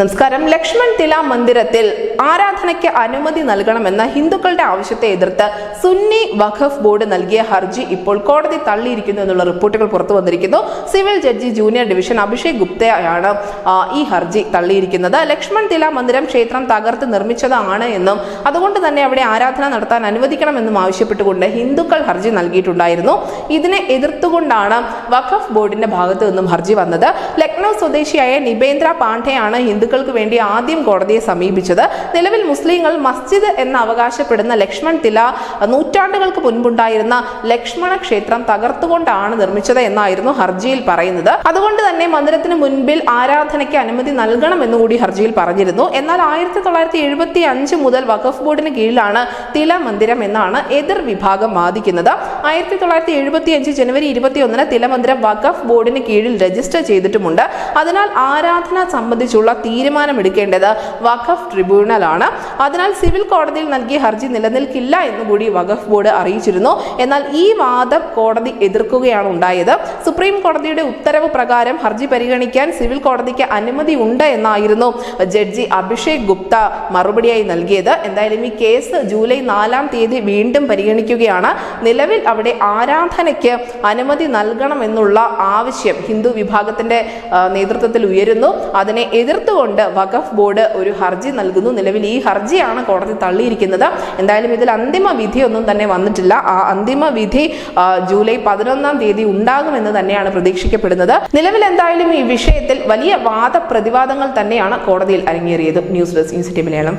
നമസ്കാരം. ലക്ഷ്മൺ തില മന്ദിരത്തിൽ ആരാധനയ്ക്ക് അനുമതി നൽകണമെന്ന ഹിന്ദുക്കളുടെ ആവശ്യത്തെ എതിർത്ത് സുന്നി വഖഫ് ബോർഡ് നൽകിയ ഹർജി ഇപ്പോൾ കോടതി തള്ളിയിരിക്കുന്നു എന്നുള്ള റിപ്പോർട്ടുകൾ പുറത്തു വന്നിരിക്കുന്നു. Civil judge junior division Abhishek ഗുപ്തയാണ് ഈ ഹർജി തള്ളിയിരിക്കുന്നത്. ലക്ഷ്മൺ തില മന്ദിരം ക്ഷേത്രം തകർത്ത് നിർമ്മിച്ചതാണ് എന്നും അതുകൊണ്ട് തന്നെ അവിടെ ആരാധന നടത്താൻ അനുവദിക്കണമെന്നും ആവശ്യപ്പെട്ടുകൊണ്ട് ഹിന്ദുക്കൾ ഹർജി നൽകിയിട്ടുണ്ടായിരുന്നു. ഇതിനെ എതിർത്തുകൊണ്ടാണ് വഖഫ് ബോർഡിന്റെ ഭാഗത്തു നിന്നും ഹർജി വന്നത്. ലക്നൗ സ്വദേശിയായ നിബേന്ദ്ര പാണ്ഡെയാണ് ഹിന്ദുക്കൾക്ക് വേണ്ടി ആദ്യം കോടതിയെ സമീപിച്ചത് നിലവിൽ മുസ്ലിങ്ങൾ മസ്ജിദ് എന്ന് അവകാശപ്പെടുന്ന ലക്ഷ്മൺ തില നൂറ്റാണ്ടുകൾക്ക് മുൻപുണ്ടായിരുന്ന ലക്ഷ്മണ ക്ഷേത്രം തകർത്തുകൊണ്ടാണ് നിർമ്മിച്ചത് എന്നായിരുന്നു ഹർജിയിൽ പറയുന്നത്. അതുകൊണ്ട് തന്നെ മന്ദിരത്തിന് മുൻപിൽ ആരാധനയ്ക്ക് അനുമതി നൽകണം നൽകണമെന്നുകൂടി ഹർജിയിൽ പറഞ്ഞിരുന്നു. എന്നാൽ ആയിരത്തി തൊള്ളായിരത്തി എഴുപത്തി അഞ്ച് മുതൽ വഖഫ് ബോർഡിന് കീഴിലാണ് തില മന്ദിരം എന്നാണ് എതിർ വിഭാഗം വാദിക്കുന്നത്. ആയിരത്തി തൊള്ളായിരത്തി എഴുപത്തി അഞ്ച് ജനുവരി ഇരുപത്തി ഒന്നിന് തില മന്ദിരം വഖഫ് ബോർഡിന് കീഴിൽ രജിസ്റ്റർ ചെയ്തിട്ടുമുണ്ട്. അതിനാൽ ആരാധന സംബന്ധിച്ചുള്ള തീരുമാനമെടുക്കേണ്ടത് വഖഫ് ട്രിബ്യൂണലാണ്. അതിനാൽ സിവിൽ കോടതിയിൽ നൽകിയ ഹർജി നിലനിൽക്കില്ല എന്നുകൂടി വഖഫ് ബോർഡ് അറിയിച്ചിരുന്നു. എന്നാൽ ഈ വാദം കോടതി എതിർക്കുകയാണ് ഉണ്ടായത്. സുപ്രീം കോടതിയുടെ ഉത്തരവ് പ്രകാരം ഹർജി പരിഗണിക്കാൻ സിവിൽ കോടതിക്ക് അനുമതി ഉണ്ട് എന്നായിരുന്നു ജഡ്ജി അഭിഷേക് ഗുപ്ത മറുപടിയായി നൽകിയത്. എന്തായാലും ഈ കേസ് ജൂലൈ നാലാം തീയതി വീണ്ടും പരിഗണിക്കുകയാണ്. നിലവിൽ അവിടെ ആരാധനയ്ക്ക് അനുമതി നൽകണമെന്നുള്ള ആവശ്യം ഹിന്ദു വിഭാഗത്തിന്റെ നേതൃത്വത്തിൽ ഉയരുന്നു. അതിനെ എതിർത്തുകൊണ്ട് വഖഫ് ബോർഡ് ഒരു ഹർജി നൽകുന്നു. നിലവിൽ ഈ ഹർജിയാണ് കോടതി തള്ളിയിരിക്കുന്നത്. എന്തായാലും ഇതിൽ അന്തിമ വിധിയൊന്നും തന്നെ വന്നിട്ടില്ല. ആ അന്തിമ വിധി ജൂലൈ പതിനൊന്നാം തീയതി ഉണ്ടാകുമെന്ന് തന്നെയാണ് പ്രതീക്ഷിക്കപ്പെടുന്നത്. നിലവിൽ എന്തായാലും ഈ വിഷയത്തിൽ വലിയ വാദപ്രതിവാദങ്ങൾ തന്നെയാണ് കോടതിയിൽ അരങ്ങേറിയത്. News desk news Malayalam.